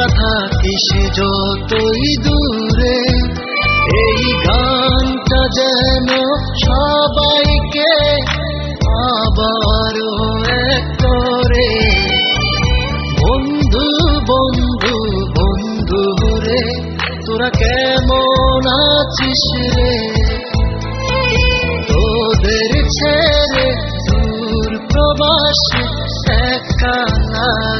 তোরা থাকিস যতই দূরে, এই গানটা যেন সবাইকে আবার এক করে। বন্ধু বন্ধু বন্ধু রে তোরা কেমন আছিস রে? তোদের ছেড়ে দূর প্রবাসে, একা লাগে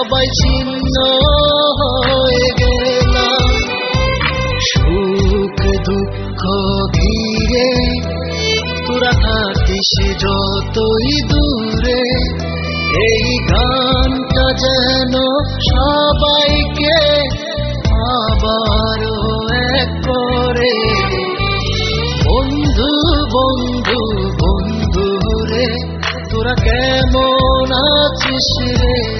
সবাই ছিন্ন হয়ে গেলাম। সুখ দুঃখ ঘিরে তোরা থাকিস যতই দূরে। এই গানটা যেন সবাইকে আবারও এক করে। বন্ধু বন্ধু বন্ধু রে, তোরা কেমন আছিস রে?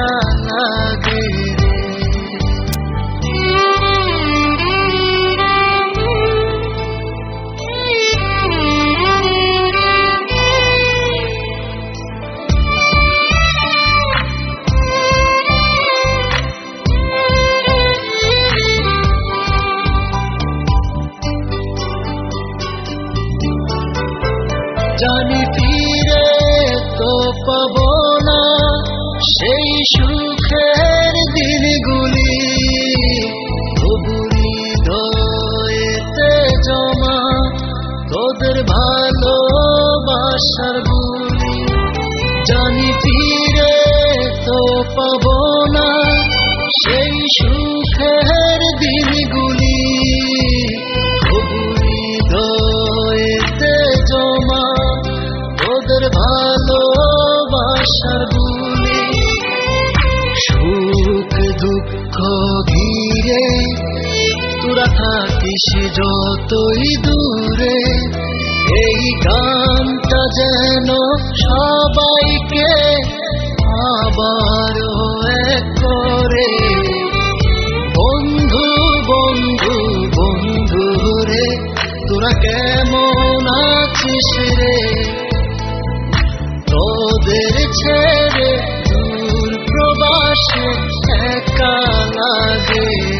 একা লাগে জানি ফিরে তো পাবো না সেই সুখের দিনগুলি তবু হৃদয়েতে জমা, তোদের ভালোবাসার গুলি। জানি ফিরে তো পাবো না সেই সুখের থাকিস যতই দূরে, এই গানটা যেন সবাইকে আবার এক করে। বন্ধু বন্ধু বন্ধু রে, তোরা কেমন আছিস রে? তোদের ছেড়ে দূর প্রবাসে একা লাগে।